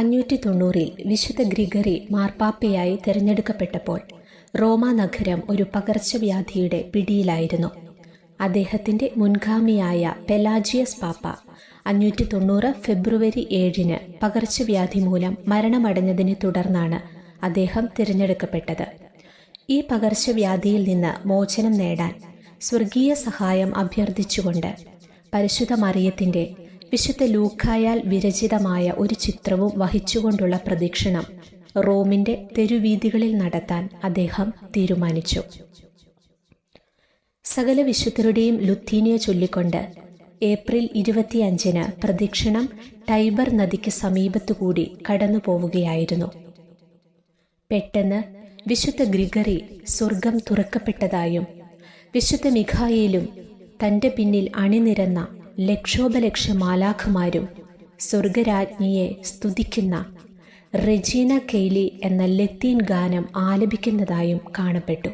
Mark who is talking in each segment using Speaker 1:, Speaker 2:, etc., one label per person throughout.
Speaker 1: അഞ്ഞൂറ്റി തൊണ്ണൂറിൽ വിശുദ്ധ ഗ്രിഗറി മാർപ്പാപ്പയായി തിരഞ്ഞെടുക്കപ്പെട്ടപ്പോൾ റോമ നഗരം ഒരു പകർച്ചവ്യാധിയുടെ പിടിയിലായിരുന്നു. അദ്ദേഹത്തിന്റെ മുൻഗാമിയായ പെലാജിയസ് പാപ്പ അഞ്ഞൂറ്റി തൊണ്ണൂറ് ഫെബ്രുവരി ഏഴിന് പകർച്ചവ്യാധി മൂലം മരണമടഞ്ഞതിനെ തുടർന്നാണ് അദ്ദേഹം തിരഞ്ഞെടുക്കപ്പെട്ടത്. ഈ പകർച്ചവ്യാധിയിൽ നിന്ന് മോചനം നേടാൻ സ്വർഗീയ സഹായം അഭ്യർത്ഥിച്ചുകൊണ്ട് പരിശുദ്ധ മറിയത്തിന്റെ വിശുദ്ധ ലൂക്കായാൽ വിരചിതമായ ഒരു ചിത്രവും വഹിച്ചുകൊണ്ടുള്ള പ്രദക്ഷിണം റോമിന്റെ തെരുവീതികളിൽ നടത്താൻ അദ്ദേഹം തീരുമാനിച്ചു. സകല വിശുദ്ധരുടെയും ലുത്തീനിയ ചൊല്ലിക്കൊണ്ട് ഏപ്രിൽ ഇരുപത്തിയഞ്ചിന് പ്രദക്ഷിണം ടൈബർ നദിക്ക് സമീപത്തുകൂടി കടന്നു പോവുകയായിരുന്നു പെട്ടെന്ന് വിശുദ്ധ ഗ്രിഗറി സ്വർഗം തുറക്കപ്പെട്ടതായും വിശുദ്ധ മിഖായേലും തന്റെ പിന്നിൽ അണിനിരന്ന ലക്ഷോപലക്ഷ മാലാഖമാരും സ്വർഗരാജ്ഞിയെ സ്തുതിക്കുന്ന റെജീന കെയ്ലി എന്ന ലത്തീൻ ഗാനം ആലപിക്കുന്നതായും കാണപ്പെട്ടു.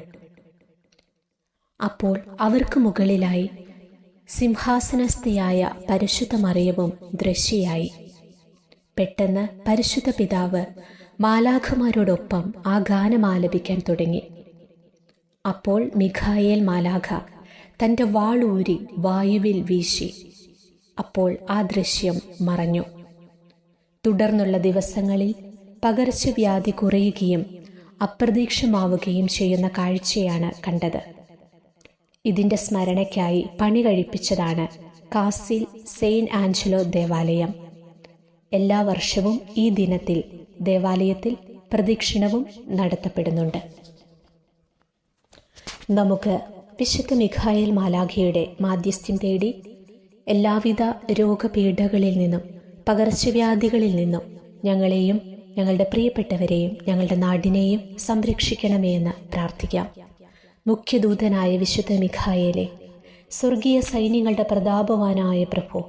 Speaker 1: അപ്പോൾ അവർക്ക് മുകളിലായി സിംഹാസനസ്ഥയായ പരിശുദ്ധ മറിയവും ദൃശ്യയായി പെട്ടെന്ന് പരിശുദ്ധ പിതാവ് മാലാഖമാരോടൊപ്പം ആ ഗാനം ആലപിക്കാൻ തുടങ്ങി. അപ്പോൾ മിഖായേൽ മാലാഖ തന്റെ വാളൂരി വായുവിൽ വീശി. അപ്പോൾ ആ ദൃശ്യം മറഞ്ഞു. തുടർന്നുള്ള ദിവസങ്ങളിൽ പകർച്ചവ്യാധി കുറയുകയും അപ്രതീക്ഷമാവുകയും ചെയ്യുന്ന കാഴ്ചയാണ് കണ്ടത്. ഇതിന്റെ സ്മരണയ്ക്കായി പണി കഴിപ്പിച്ചതാണ് കാസിൽ സെയിന്റ് ആഞ്ചലോ ദേവാലയം. എല്ലാ വർഷവും ഈ ദിനത്തിൽ ദേവാലയത്തിൽ പ്രദക്ഷിണവും നടത്തപ്പെടുന്നുണ്ട്. നമുക്ക് വിശുദ്ധ മിഖായേൽ മാലാഖയുടെ മാധ്യസ്ഥ്യം തേടി എല്ലാവിധ രോഗപീഠകളിൽ നിന്നും പകർച്ചവ്യാധികളിൽ നിന്നും ഞങ്ങളെയും ഞങ്ങളുടെ പ്രിയപ്പെട്ടവരെയും ഞങ്ങളുടെ നാടിനെയും സംരക്ഷിക്കണമേ എന്ന് പ്രാർത്ഥിക്കാം. മുഖ്യദൂതനായ വിശുദ്ധ മിഖായേലെ സ്വർഗീയ സൈന്യങ്ങളുടെ പ്രതാപവാനായ പ്രഭു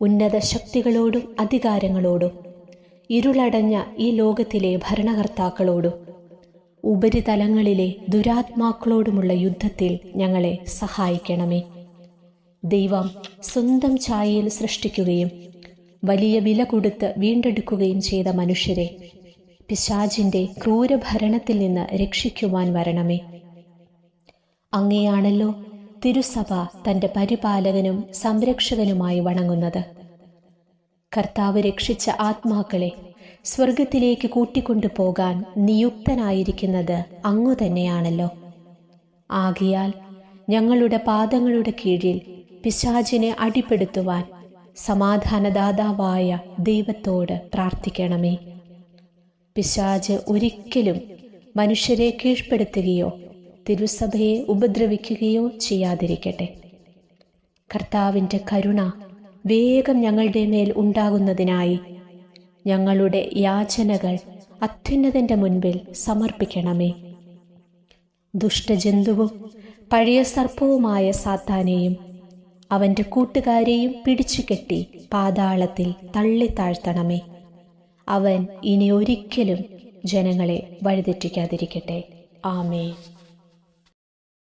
Speaker 1: ഉന്നത ശക്തികളോടും അധികാരങ്ങളോടും ഇരുളടഞ്ഞ ഈ ലോകത്തിലെ ഭരണകർത്താക്കളോടും ഉപരിതലങ്ങളിലെ ദുരാത്മാക്കളോടുമുള്ള യുദ്ധത്തിൽ ഞങ്ങളെ സഹായിക്കണമേ. ദൈവം സ്വന്തം ഛായയിൽ സൃഷ്ടിക്കുകയും വലിയ വില കൊടുത്ത് വീണ്ടെടുക്കുകയും ചെയ്ത മനുഷ്യരെ പിശാജിന്റെ ക്രൂരഭരണത്തിൽ നിന്ന് രക്ഷിക്കുവാൻ വരണമേ. അങ്ങയാണല്ലോ തിരുസഭ തന്റെ പരിപാലകനും സംരക്ഷകനുമായി വണങ്ങുന്നത്. കർത്താവ് രക്ഷിച്ച ആത്മാക്കളെ സ്വർഗത്തിലേക്ക് കൂട്ടിക്കൊണ്ടു പോകാൻ നിയുക്തനായിരിക്കുന്നത് അങ്ങു തന്നെയാണല്ലോ ആകിയാൽ ഞങ്ങളുടെ പാദങ്ങളുടെ കീഴിൽ പിശാചിനെ അടിപ്പെടുത്തുവാൻ സമാധാനദാതാവായ ദൈവത്തോട് പ്രാർത്ഥിക്കണമേ. പിശാജ് ഒരിക്കലും മനുഷ്യരെ കീഴ്പ്പെടുത്തുകയോ തിരുസഭയെ ഉപദ്രവിക്കുകയോ ചെയ്യാതിരിക്കട്ടെ. കർത്താവിന്റെ കരുണ വേഗം ഞങ്ങളുടെ മേൽ ഉണ്ടാകുന്നതിനായി ഞങ്ങളുടെ യാചനകൾ അത്യുന്നതന്റെ മുൻപിൽ സമർപ്പിക്കണമേ. ദുഷ്ടജന്തുവും പഴയ സർപ്പവുമായ സാത്താനെയും അവന്റെ കൂട്ടുകാരെയും പിടിച്ചുകെട്ടി പാതാളത്തിൽ തള്ളി താഴ്ത്തണമേ. അവൻ ഇനി ഒരിക്കലും ജനങ്ങളെ വഴിതെറ്റിക്കാതിരിക്കട്ടെ. ആമേ